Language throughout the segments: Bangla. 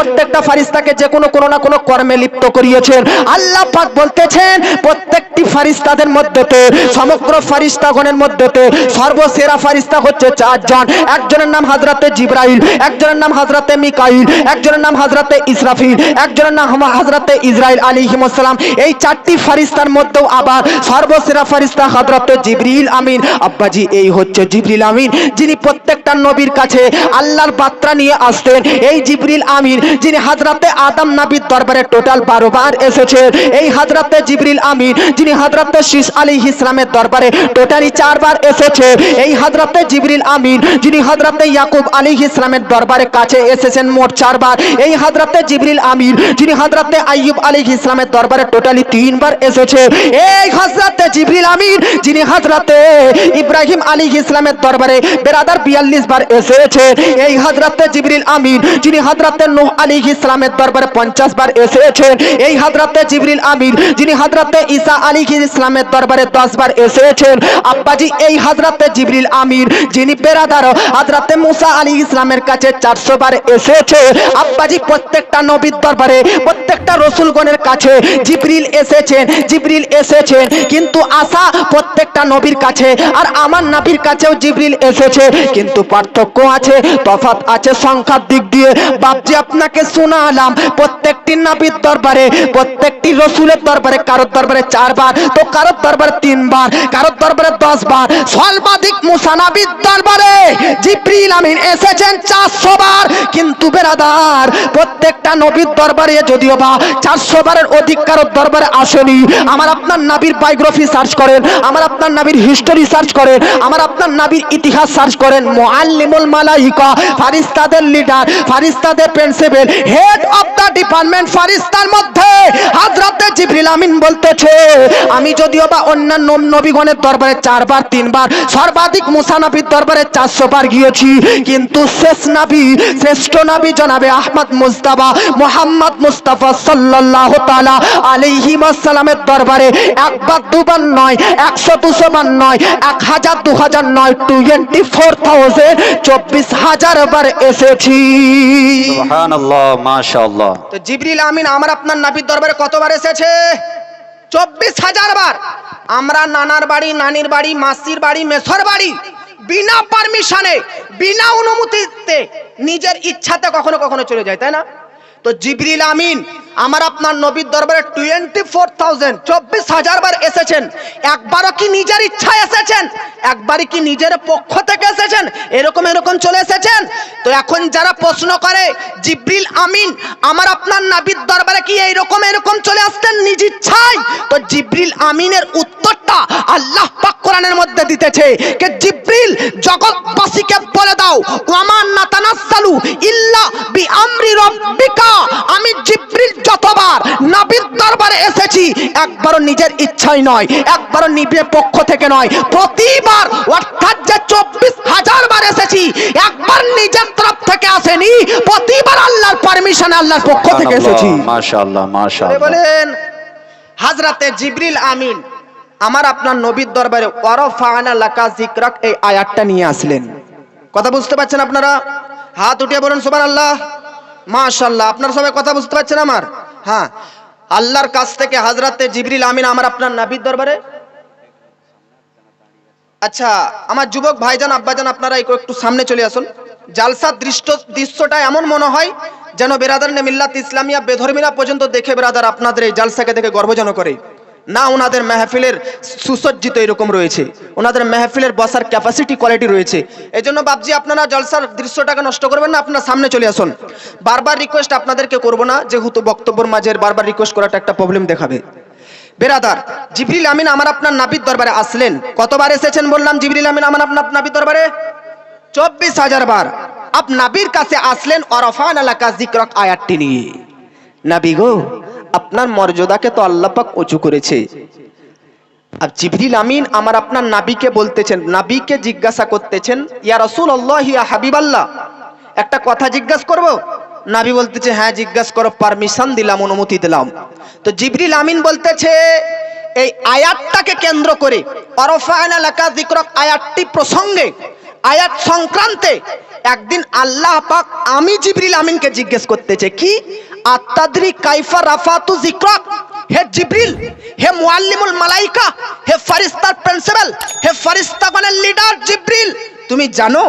প্রত্যেকটা ফারিস্তাকে যে কোনো কোনো না কোনো কর্মে লিপ্ত করিয়েছেন। আল্লাহ পাক বলতেছেন, প্রত্যেকটি ফারিস্তাদের মধ্যেতে, সমগ্র ফারিস্তাগণের মধ্যেতে সর্বসেরা ফারিস্তা হচ্ছে চারজন। একজনের নাম হাজরাতে জিব্রাইল, একজনের নাম হাজরাতে মিকাইল, একজনের নাম হাজরাতে ইসরাফিল, একজনের নাম হাজরাতে ইসরাইল আলী হিমসালাম এই চারটি ফারিস্তার মধ্যেও আবার সর্বসেরা ফারিস্তা হাজরাতে জিবরিল আমিন। আব্বাজি, এই হচ্ছে জিবরিল আমিন, যিনি প্রত্যেকটা নবীর কাছে আল্লাহর বার্তা নিয়ে আসতেন। এই জিবরিল আমিন যিনি হাজরাতে আদম নাবির দরবারে টোটাল বারো বার এসেছে। এই হাজরাতে জিবরিল আমিন, যিনি হাজরাতে শীষ আলী ইসলামের দরবারে টোটালি চারবার এসেছে। এই হাজরাতে জিবরিল আমিন, যিনি হাজরাতে ইয়াকুব আলী ইসলামের দরবারে কাছে এসেছেন মোট চারবার এই হাজরাতে জিবরিল আমিন, যিনি হাজরাতে আইয়ুব আলী ইসলামের দরবারে টোটালি তিনবার এসেছে। এই হাজরাতে জিবরিল আমিন, যিনি হাজরাতে ইব্রাহিম আলী ইসলামের দরবারে বেরাদার বিয়াল্লিশ বার এসেছে। এই হাজরাতে জিবরিল আমিন, যিনি হাজরাতে নূহ আলী ইসলামের দরবারে পঞ্চাশ বার এসেছেন। এই হাজরাতে জিবরিল আমিন, যিনি হাজরাতে ঈসা আলী ইসলামের দরবারে দশ বার এসেছেন, আব্বাজি এই হাজরাতে জিবরিল আমিন, যিনি বেরাদার হাজরাতে মুসা আলী ইসলামের কাছে চারশো বার এসেছে। আব্বাজি প্রত্যেকটা নবীর দরবারে, প্রত্যেকটা রসুলগণের কাছে জিবরিল এসেছেন জিবরিল এসেছেন। কিন্তু আশা প্রত্যেকটা নবীর কাছে আর আমার নাবির কাছেও জিবরিল এসেছে। কিন্তু পার্থক্য আছে, তফাৎ আছে, সংখ্যার দিক দিয়ে। বাপজি আপনাকে শোনালাম, প্রত্যেকটি নাবির দরবারে, প্রত্যেকটি রসুলের দরবারে, কারোর দরবারে চারবার, তো কারোর দরবারে তিনবার, কারোর দরবারে দশ বার সর্বাধিক মুসানাবির দরবারে জিবরিল আমিন এসেছেন চারশো বার। কিন্তু বেরাদার, প্রত্যেকটা নবীর দরবারে যদিও বা চারশো বারের অধিক কারোর দরবারে আসেনি, আমার আপনার নাবির বায়োগ্রাফি সার্চ করেন, আমার আপনার নাবির হিস্টোরি সার্চ করেন, আমার আপনার নাবির ইতিহাস সার্চ করেন। মোয়াল্লিমুল মালাইকা, ফারিস্তাদের leader ফারিস্তাদের principal head of the department ফারিস্তার মধ্যে হাজরাতে জিবরিল আমিন বলতেছে আমি যদিও বা অন্যান্য নবীগণের দরবারে চারবার তিনবার সর্বাধিক মুসা নবীর দরবারে চারশো বার গিয়েছি কিন্তু শেষ নাবি শ্রেষ্ঠ নাবি জনাবে আহমদ মুস্তাফা মোহাম্মদ মুস্তাফা সাল্লাল্লাহু তাআলা আলাইহি ওয়াসাল্লামের দরবারে একবার দুবার নয় একশো দুশো বার নয় এক হাজার দু হাজার নয় টোয়েন্টি ফোর থাউজেন্ড চব্বিশ হাজার বার এসেছি। তো জিবরিল আমিন আমার আপনার নাবির দরবারে কতবার এসেছে? চব্বিশ হাজার বার। আমরা নানার বাড়ি, নানির বাড়ি, মাসির বাড়ি, মেসর বাড়ি বিনা পারমিশনে, বিনা অনুমতিতে নিজের ইচ্ছাতে কখনো কখনো চলে যায়, তাই না? তো জিবরিল আমিন আমার আপনার নবীর দরবারে টোয়েন্টি ফোর থাউজেন্ড চব্বিশ হাজার বার এসেছেন। একবারও কি নিজের ইচ্ছায় এসেছেন? একবারই কি নিজের পক্ষ থেকে এসেছেন? এরকম এরকম চলে এসেছেন? তো এখন যারা প্রশ্ন করে, জিব্রিল আমিন, আমার আপনার নাবির দরবারে কি এইরকম, এরকম চলে আসতেন নিজ ইচ্ছায়? তো জিব্রিল আমিনের উত্তরটা আল্লাহ পাক কোরআনের মধ্যে দিতেছে কে জিব্রিল জগৎবাসীকে বলে দাও ওয়ামান নাতানাসালু ইল্লা বিআমরি রব্বিকা। আমি জিব্রিল যতবার নাবির দরবারে এসেছি একবারও নিজের ইচ্ছাই নয় একবারও নিজের পক্ষ থেকে নয় প্রতিবার অর্থাৎ যে চব্বিশ হাজার বার এসেছি একবার নিজের তরফ থেকে আসেনি প্রতিবার আল্লাহর পারমিশনে আল্লাহর পক্ষ থেকে এসেছি। মাশাআল্লাহ মাশাআল্লাহ। বলেন হাজরাতে জিবরিল আমিন আমার আপনার নবীর দরবারে লাকা এই আয়াতটা নিয়ে আসলেন। কথা বুঝতে পারছেন আপনারা? হাত উঠিয়ে বলুন, সুবহানাল্লাহ। মাশাআল্লাহ, আপনার সবাই কথা বুঝতে পারছেন আমার? হ্যাঁ। আল্লাহর কাছ থেকে হাজরাতে জিবরিল আমিন আমার আপনার নবীর দরবারে? আচ্ছা আমার যুবক ভাইজান, আব্বাজান, আপনারা একটু সামনে চলে আসুন। জালসার দৃষ্ট দৃশ্যটা এমন মনে হয় যেন বেরাদার মিল্লাত ইসলামিয়া, বেধর্মীরা পর্যন্ত দেখে বেরাদার আপনাদের এই জালসাকে দেখে গর্বজন করে। না ওনাদের মেহফিলের সুসজ্জিত এরকম রয়েছে। ওনাদের মেহফিলের বসার ক্যাপাসিটি কোয়ালিটি রয়েছে। এই জন্য বাবজি আপনারা জলসার দৃশ্যটাকে নষ্ট করবেন না, আপনারা সামনে চলে আসুন। বারবার রিকোয়েস্ট আপনাদেরকে করব না, যেহেতু বক্তব্যের মাঝে বারবার রিকোয়েস্ট করাটা একটা প্রবলেম দেখাবে। বেরাদার, জিবরিল আমিন আমার আপনার নাবির দরবারে আসলেন। কতবার এসেছেন বললাম, জিবরিল আমিন আমার আপনার নাবির দরবারে? চব্বিশ হাজার বার। আপ নাবির কাছে আসলেন, অরফান এলাকা জিক্রক আয়াতটি নিয়ে। নাবি গো আপনার মর্যাদাকে তো আল্লাহ পাক উঁচু করেছে। আর জিবরিল আমিন আমার আপনার নাবিকে বলতেছেন, নাবিকে জিজ্ঞাসা করতেছেন, ইয়া রসুল আল্লাহ ইয়া হাবিব আল্লাহ একটা কথা জিজ্ঞাসা করব? নাবি বলতেছে হ্যাঁ জিজ্ঞাসা করো, পারমিশন দিলাম, অনুমতি দিলাম। তো জিবরিল আমিন বলতেছে, এই আয়াতটাকে কেন্দ্র করে অরফায়না লেখা জিক্রক আয়াতটি প্রসঙ্গে, আয়াত সংক্রান্তে একদিন আল্লাহ পাক আমি জিবরিল আমিনকে জিজ্ঞেস করতেছে, কি? আত্মাদ্রি কাইফা রাফাতু জিক্রক হে জিব্রিল, হে মুআল্লিমুল মালাইকা, হে ফারিস্তার প্রিন্সিপাল, হে ফারিস্তাগণের লিডার জিব্রিল। তুমি জানো,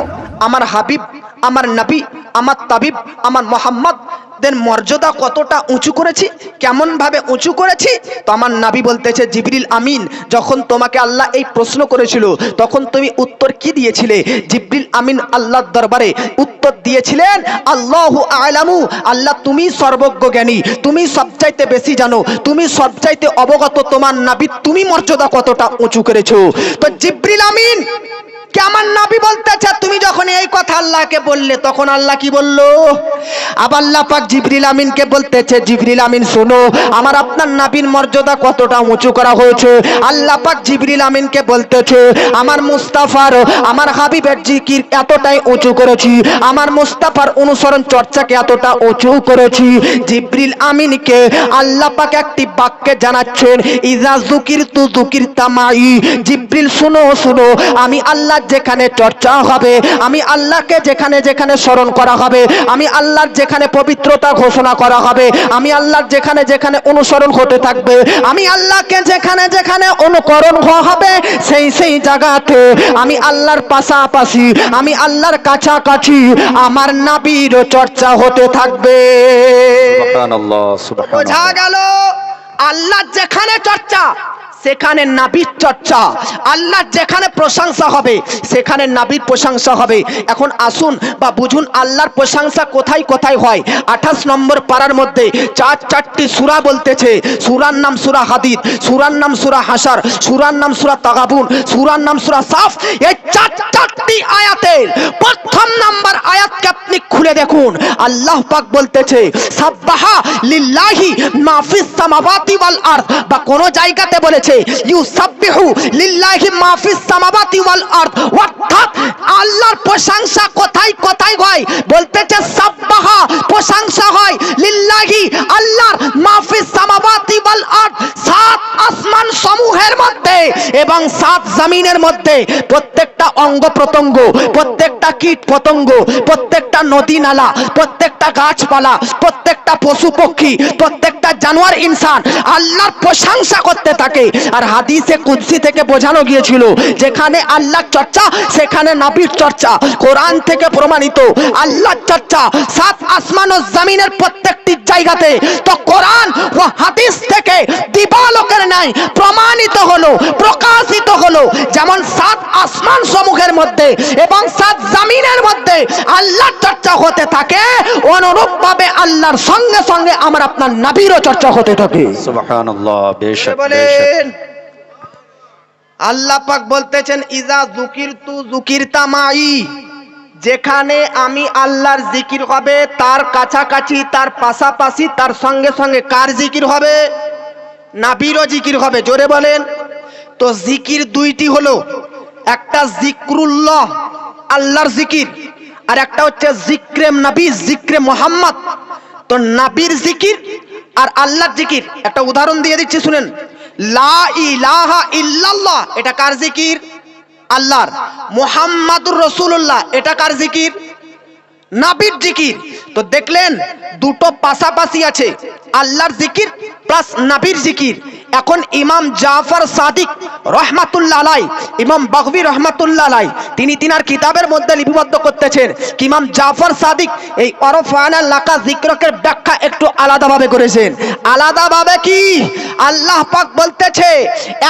আমার হাবিব, আমার নবী, আমার তাবিব, আমার মোহাম্মদ দের মর্যাদা কতটা উঁচু করেছি কেমন ভাবে উঁচু করেছি, তো আমার নাবি বলতেছে, জিবরিল আমিন, যখন তোমাকে আল্লাহ এই প্রশ্ন করেছিল, তখন তুমি উত্তর কি দিয়েছিলে? জিবরিল আমিন আল্লাহর দরবারে উত্তর দিয়েছিলেন, আল্লাহু আলামু, আল্লাহ তুমি সর্বজ্ঞ জ্ঞানী তুমি সবচাইতে বেশি জানো, তুমি সবচাইতে অবগত তোমার নাবি, তুমি মর্যাদা কতটা উঁচু করেছ? তো জিবরিল আমিন আমার নাবি বলতেছে, তুমি যখন এই কথা আল্লাহকে বললে, তখন আল্লাহ কি বলল? আবার আল্লাহ পাক জিবরিল আমিনকে বলতেছে, জিবরিল আমিন, শোনো, আমার আপনার নাবির মর্যাদা কতটা উঁচু করা হয়েছে? আল্লাহ পাক জিবরিল আমিনকে বলতেছে, আমার মুস্তাফার, আমার হাবিবের জিকির এতটাই উঁচু করেছি, আমার মুস্তাফার অনুসরণ চর্চাকে এতটা উঁচু করেছি। জিবরিল আমিনকে আল্লাহ পাক একটি বাক্যে জানাচ্ছেন, ইজা জুকির তু জুকির তামাই জিবরিল, শুনো শুনো, আমি আল্লাহ যেখানে চর্চা হবে, আমি আল্লাহকে যেখানে যেখানে স্মরণ করা হবে, আমি আল্লাহর যেখানে পবিত্রতা ঘোষণা করা হবে। আমি আল্লাহর যেখানে যেখানে অনুসরণ হতে থাকবে আমি আল্লাহকে যেখানে যেখানে অনুকরণ হবে সেই সেই জায়গাতে আমি আল্লাহর পাশাপাশি আমি আল্লাহর কাছাকাছি আমার নাবির চর্চা হতে থাকবে। সুবহানাল্লাহ বোঝা গেল? আল্লাহ যেখানে চর্চা সেখানে নাবির চর্চা। আল্লাহ যেখানে প্রশংসা হবে, সেখানে নাবির প্রশংসা হবে। এখন আসুন বা বুঝুন আল্লাহর প্রশংসা কোথায় কোথায় হয়। আঠাশ নম্বর পাড়ার মধ্যে চার চারটি সুরা বলতেছে। সুরার নাম সুরা হাদিদ, সুরার নাম সুরা হাসার সুরার নাম সুরা তাগাবুন, সুরার নাম সুরা সাফ। এই চার চারটি আয়াতের প্রথম নাম্বার আয়াতকে আপনি খুলে দেখুন। আল্লাহ পাক বলতেছে, সাব্বাহা লিল্লাহি মাফিস সামাওয়াতি ওয়াল আরদ। বা কোন জায়গাতে বলেছে ইউসাব্বিহু লিল্লাহি মাফিস সামাওয়াতি ওয়াল আরদ। অর্থাৎ আল্লাহর প্রশংসা কোথায় কোথায় হয়? বলতেছে সাব্বাহা প্রশংসা হয়। লিল্লাহি আল্লাহর মাফিস সামাওয়াতি ওয়াল আরদ সাত আসমান সমূহের মধ্যে এবং সাত জমিনের মধ্যে প্রত্যেকটা অঙ্গ প্রত্যঙ্গ প্রত্যেকটা কীট পতঙ্গ, প্রত্যেকটা নদী নালা, প্রত্যেকটা গাছপালা, প্রত্যেকটা পশু পক্ষী, প্রত্যেকটা জানোয়ার ইনসান আল্লাহর প্রশংসা করতে থাকে। আর হাদিসে কুদসি থেকে বোঝানো গিয়েছিল, যেখানে আল্লাহর চর্চা, সেখানে নাবির চর্চা। কোরআন থেকে প্রমাণিত, আল্লাহর চর্চা সাত আসমান ও জমিনের প্রত্যেকটি জায়গাতে। তো কোরআন ও হাদিস থেকে দিবালোকের নাই প্রমাণিত হলো প্রকাশিত হলো যেমন সাত আসমান সমূহের মধ্যে এবং সাত জামিনের মধ্যে আল্লাহর চর্চা হতে থাকে অনুরূপ ভাবে আল্লাহর সঙ্গে সঙ্গে আমার আপনার নাবিরও চর্চা হতে থাকে। সুবহানাল্লাহ বেশক বেশক। বলেন আল্লাহ পাক বলতেছেন ইজা জুকির তু জুকির তামাই যেখানে আমি আল্লাহর জিকির হবে তার কাছাকাছি তার পাশাপাশি তার সঙ্গে সঙ্গে কার জিকির হবে? নাবিরও জিকির হবে, জোরে বলেন। তো জিকির দুইটি হলো, একটা জিক্রুল্লাহ, আল্লাহর জিকির, আর একটা হচ্ছে জিক্রে নবী, জিক্রে মোহাম্মদ। তো নাবির জিকির আর আল্লাহর জিকির। একটা উদাহরণ দিয়ে দিচ্ছি, শুনেন। লা ইলাহা ইল্লাল্লাহ, এটা কার জিকির? আল্লাহর। মুহাম্মাদুর রাসূলুল্লাহ, এটা কার জিকির? নাবির জিকির। তো দেখলেন দুটো পাশাপাশি আছে আল্লাহর জিকির প্লাস নাবির জিকির। এখন ইমাম জাফর সাদিক রহমাতুল্লাহ আলাই, ইমাম বখবি রহমাতুল্লাহ আলাই, তিনি তিনার কিতাবের মধ্যে লিপিবদ্ধ করতেছেন কি ইমাম জাফর সাদিক এই অরফানা লাকা জিক্রকের ব্যাখ্যা একটু আলাদাভাবে করেছেন। আলাদাভাবে কি? আল্লাহ পাক বলতেছে,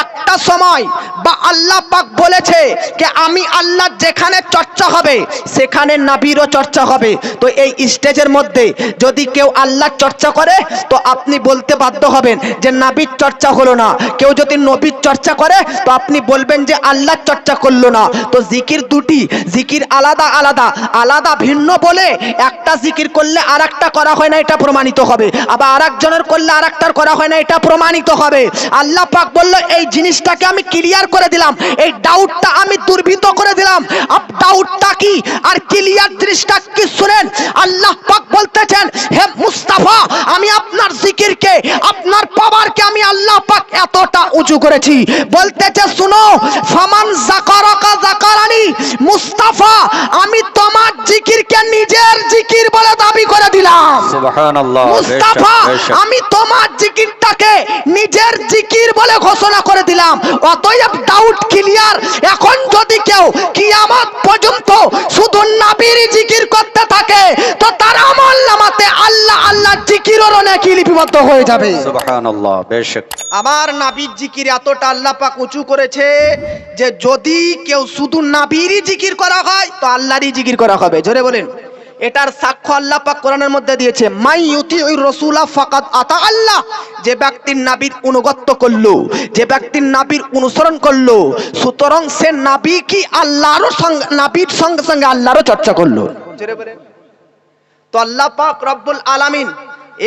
একটা সময় বা আল্লাহ পাক বলেছে যে আমি আল্লাহ যেখানে চর্চা হবে, সেখানে নাবিরও চর্চা হবে। তো এই স্টেজের মধ্যে যদি কেউ আল্লাহ চর্চা করে, তো আপনি বলতে বাধ্য হবেন যে নাবির চর্চা হলো না। কেউ যদি নবীর চর্চা করে, তো আপনি বলবেন যে আল্লাহ চর্চা করল না। তো জিকির দুটি, জিকির আলাদা আলাদা আলাদা ভিন্ন বলে একটা জিকির করলে আর করা হয় না, এটা প্রমাণিত হবে। আবার আর একজনের করলে আর করা হয় না, এটা প্রমাণিত হবে। আল্লাহ পাক বলল, এই জিনিসটাকে আমি ক্লিয়ার করে দিলাম। এই ডাউটটা আমি দুর্ভিত করে দিলাম। আপ ডাউটটা কি? আর ক্লিয়ার জিনিসটা কি শুনেন? আল্লাহ পাক বলতেছেন, হে মুস্তাফা, আমি আপনার জিকিরকে উঁচু করেছি। বলতেছে শুনো ফামান জাকারাকা জাকারানি মুস্তাফা আমি তোমার জিকিরকে নিজের জিকির বলে করে দিলাম। মুস্তাফা আমি। তোমার জিকিরটাকে নিজের জিকির বলে ঘোষণা করে দিলাম। অতএব ডাউট ক্লিয়ার এখন যদি কেউ কিয়ামত পর্যন্ত শুধু নাবির জিকির করতে থাকে তো তার আমল নামাতে আল্লাহ আল্লাহ নাকি লিপিবদ্ধ হয়ে যাবে। সুবহানাল্লাহ বেশক আমার নাবির জিকির এতটা আল্লাহ পাক উঁচু করেছে যে যদি কেউ শুধু নাবিরই জিকির করা হয় তো আল্লাহরই জিকির করা হবে। জোরে বলেন। এটার সাক্ষ্য আল্লাহ পাক কোরআনের মধ্যে দিয়েছে মাই ইউতি ওই রসুলা ফাকাত আতা আল্লাহ। যে ব্যক্তির নাবির অনুগত্য করল যে ব্যক্তির নাবির অনুসরণ করল সুতরাং সে নাবি কি আল্লাহরও সঙ্গে নাবির সঙ্গে সঙ্গে আল্লাহরও চর্চা করল। তো আল্লাহ পাক রব্বুল আলামিন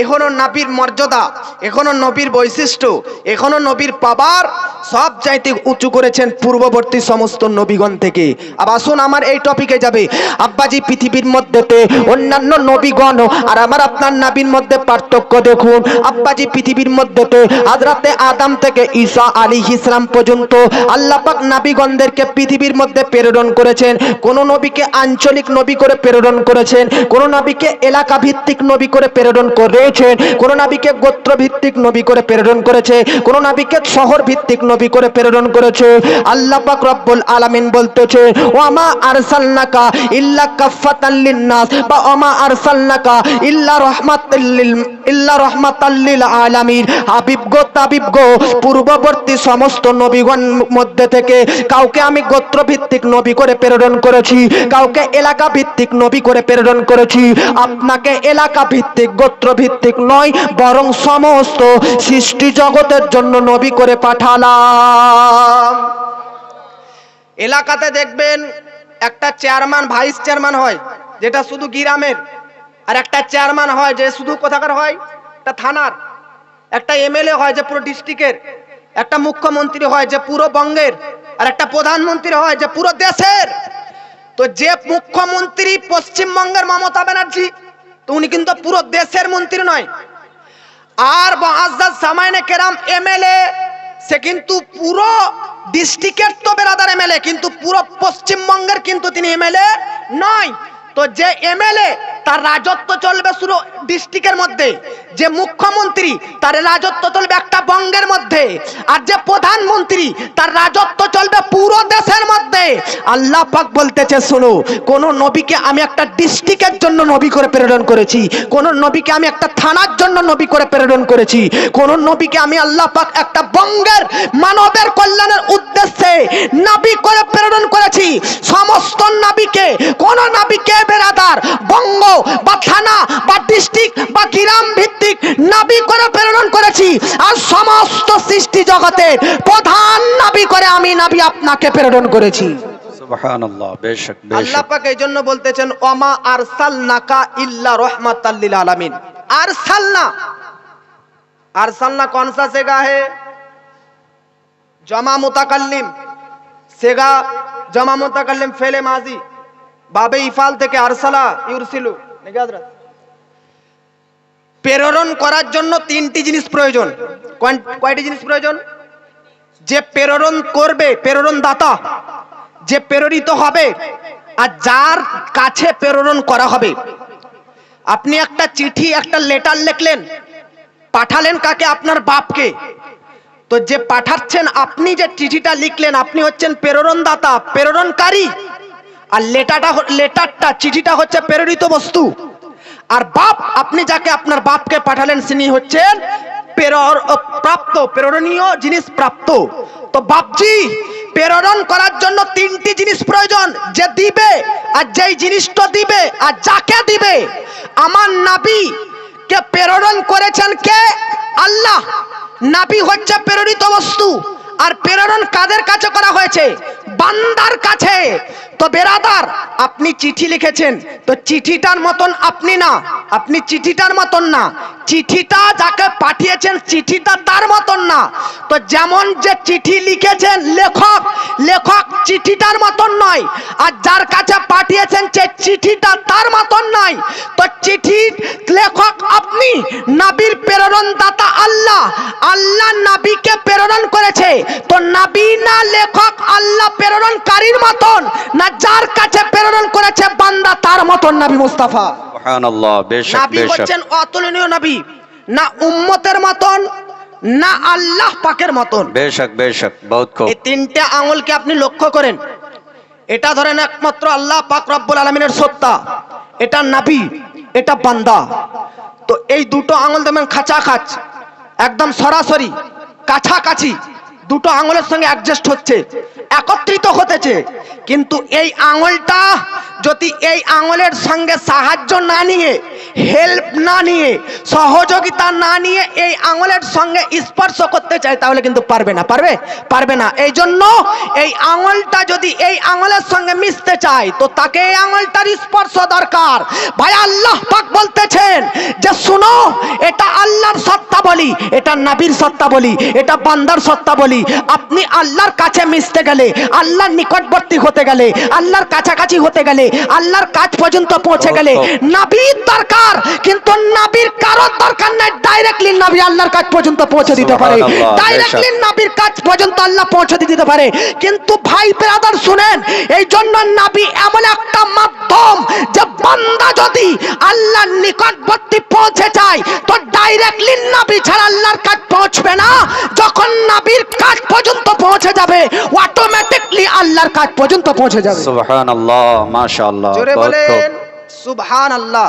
এখনও নবীর মর্যাদা, এখনও নবীর বৈশিষ্ট্য, এখনও নবীর পাবার সব চাইতে উঁচু করেছেন পূর্ববর্তী সমস্ত নবীগণ থেকে। আর আসুন, আমার এই টপিকে যাবে। আব্বাজি, পৃথিবীর মধ্যেতে অন্যান্য নবীগণ আর আমার আপনার নাবির মধ্যে পার্থক্য দেখুন। আব্বাজি, পৃথিবীর মধ্যেতে আজরাতে আদাম থেকে ঈসা আলী ইসলাম পর্যন্ত আল্লাহ পাক নাবিগণদেরকে পৃথিবীর মধ্যে প্রেরণ করেছেন। কোন নবীকে আঞ্চলিক নবী করে প্রেরণ করেছেন, কোন নবীকে এলাকা ভিত্তিক নবী করে প্রেরণ করেছেন কোন নবীকে গোত্র ভিত্তিক নবী করে প্রেরণ করেছে, কোন নবীকে শহর ভিত্তিক নবী করে প্রেরণ করেছে। আল্লাহ পাক রব্বুল আলামিন বলতেছে, ওয়ামা আরসালনাকা ইল্লা কাফাতান লিন্নাস বা ওয়ামা আরসালনাকা ইল্লা রাহমাতাল লিল, ইল্লা রাহমাতাল লিল আলামিন হাবিব গো, তাবিব গো, পূর্ববর্তী সমস্ত নবীগণ মধ্যে থেকে কাউকে আমি গোত্র ভিত্তিক নবী করে প্রেরণ করেছি, কাউকে এলাকা ভিত্তিক নবী করে প্রেরণ করেছি। আপনাকে এলাকা ভিত্তিক গোত্র ভিত্তিক নয়, বরং সমস্ত সৃষ্টি জগতের জন্য নবী করে পাঠালাম। এলাকাতে দেখবেন একটা চেয়ারম্যান, ভাইস চেয়ারম্যান হয়, যেটা শুধু গ্রামের, আর একটা চেয়ারম্যান হয় যে শুধু কোথাকার হয়? একটা থানার। একটা এমএলএ হয় যে পুরো ডিস্ট্রিক্টের। একটা মুখ্যমন্ত্রী হয় যে পুরো বঙ্গের। আর একটা প্রধানমন্ত্রী হয় যে পুরো দেশের। তো যে মুখ্যমন্ত্রী পশ্চিমবঙ্গের মমতা ব্যানার্জি তো উনি কিন্তু পুরো দেশের মন্ত্রী নয়। আর মহাজ্জাদ সামাইনে কেরাম এমএলএ, সে কিন্তু পুরো ডিস্ট্রিক্টের তো বেরাদার এমএলএ, কিন্তু পুরো পশ্চিমবঙ্গের কিন্তু তিনি এমএলএ নয়। তো যে এমএলএ তার রাজত্ব চলবে শুধু ডিস্ট্রিক্টের মধ্যে। যে মুখ্যমন্ত্রী, তার রাজত্ব চলবে একটা বঙ্গের মধ্যে। আর যে প্রধানমন্ত্রী, তার রাজত্ব চলবে পুরো দেশের মধ্যে। আল্লাহ পাক বলতেছে, শোনো, কোন নবীকে আমি একটা ডিস্ট্রিক্টের জন্য নবী করে প্রেরণ করেছি। কোন নবীকে আমি একটা থানার জন্য নবী করে প্রেরণ করেছি। কোন নবীকে আমি আল্লাহ পাক একটা বঙ্গের মানবের কল্যাণের উদ্দেশ্যে নবী করে প্রেরণ করেছি সমস্ত নবীকে কোন নবীকে বেরাদার বঙ্গ বা থানা বা ডিস্ট্রিক্ট বা গ্রাম ভিত্তিক নবী করে প্রেরণ করেছি আর সমস্ত সৃষ্টি জগতের প্রধান নবী করে আমি নবী আপনাকে প্রেরণ করেছি। জমা সেগা জমা ফেলে বাবে ইফাল থেকে প্রেরণ করার জন্য তিনটি জিনিস প্রয়োজন। কয়টি জিনিস প্রয়োজন? যে প্রেরণ করবে প্রেরণ দাতা যে প্রেরিত হবে আর যার কাছে প্রেরণ করা হবে। আপনি একটা চিঠি, একটা লেটার লিখলেন, পাঠালেন কাকে? আপনার বাপকে। তো যে পাঠাচ্ছেন, আপনি যে চিঠিটা লিখলেন, আপনি হচ্ছেন প্রেরণদাতা, প্রেরণকারী। আর লেটারটা লেটারটা, চিঠিটা হচ্ছে প্রেরিত বস্তু। আর বাপ, আপনি যাকে আপনার বাপকে পাঠালেন তিনি হচ্ছেন প্রেরণ প্রাপ্ত, প্রেরণীয় জিনিস প্রাপ্ত। তো বাপজি, প্রেরণ করার জন্য তিনটি জিনিস প্রয়োজন, যে দিবে আর যেই জিনিসটা দিবে আর যাকে দিবে। আমার নাবি কে প্রেরণ করেছেন কে? আল্লাহ। নাবি হচ্ছে প্রেরিত বস্তু। আর প্রেরণ কাদের কাছে করা হয়েছে? বান্দার কাছে। তো বেরাদার, আপনি চিঠি লিখেছেন, তো চিঠিটার মতন আপনি না, আপনি চিঠিটার মতন না। চিঠিটা যাকে পাঠিয়েছেন, চিঠিটা তার মতন না। তো যেমন যে চিঠি লিখেছেন লেখক লেখক চিঠিটার মতন নয়, আর যার কাছে পাঠিয়েছেন সে চিঠিটা তার মতন নয়। তো চিঠি লেখক আপনি, নাবির প্রেরণ প্রেরণ দাতা আল্লাহ। আল্লাহ নাবিকে প্রেরণ করেছে। তো নাবি না লেখক, আল্লাহ প্রেরণকারীর মতন। না যার কাছে প্রেরণ করেছে বান্দা তার মতন নাবি মুস্তাফা। সুবহান আল্লাহ বেশক নাবি হচ্ছেন অতুলনীয় নাবি। না উম্মতের মতন না আল্লাহ পাকের মতন। বেশক বেশক বহুত খুব। এই তিনটে আঙুলকে আপনি লক্ষ্য করেন। এটা ধরেন একমাত্র আল্লাহ পাক রব্বুল আলমিনের সত্তা। এটা নাবি এটা বান্দা। তো এই দুটো আঙুল দেবেন খাঁচা খাচ একদম সরাসরি কাছাকাছি। দুটো আঙুলের সঙ্গে অ্যাডজাস্ট হচ্ছে, একত্রিত হতেছে। কিন্তু এই আঙুলটা যদি এই আঙুলের সঙ্গে সাহায্য না নিয়ে হেল্প না নিয়ে সহযোগিতা না নিয়ে এই আঙুলের সঙ্গে স্পর্শ করতে চায় তাহলে কিন্তু পারবে না। পারবে? পারবে না। এই জন্য এই আঙুলটা যদি এই আঙুলের সঙ্গে মিশতে চায় তো তাকে এই আঙুলটার স্পর্শ দরকার। ভাই আল্লাহ পাক বলতেছেন যে শুনো এটা আল্লাহর সত্তা বলি এটা নাবির সত্তা বলি এটা বান্দার সত্তা বলি। আপনি আল্লাহর কাছে মিশতে গেলে আল্লাহর নিকটবর্তী হতে গেলে আল্লাহর কাছাকাছি হতে গেলে আল্লাহর কাজ পর্যন্ত পৌঁছে গেলে নাবির দরকার কিন্তু নাবির কারোর দরকার নাই ডাইরেক্টলি নাবি আল্লাহর কাজ পর্যন্ত পৌঁছে দিতে পারে। ডাইরেক্টলি। নাবির কাজ পর্যন্ত আল্লাহ পৌঁছে দিতে পারে। কিন্তু ভাই ব্রাদার শুনেন এই জন্য নাবি এমন একটা মাধ্যম যে বান্দা যদি আল্লাহর নিকটবর্তী পৌঁছে যায় তো ডাইরেক্টলি নাবি ছাড়া আল্লাহর কাজ পৌঁছবে না। যখন নাবির কাজ পর্যন্ত পৌঁছে যাবে অটোমেটিকলি আল্লাহর কাজ পর্যন্ত পৌঁছে যাবে। সুবহান আল্লাহ মাশাআল্লাহ জোরে বলেন সুবহান আল্লাহ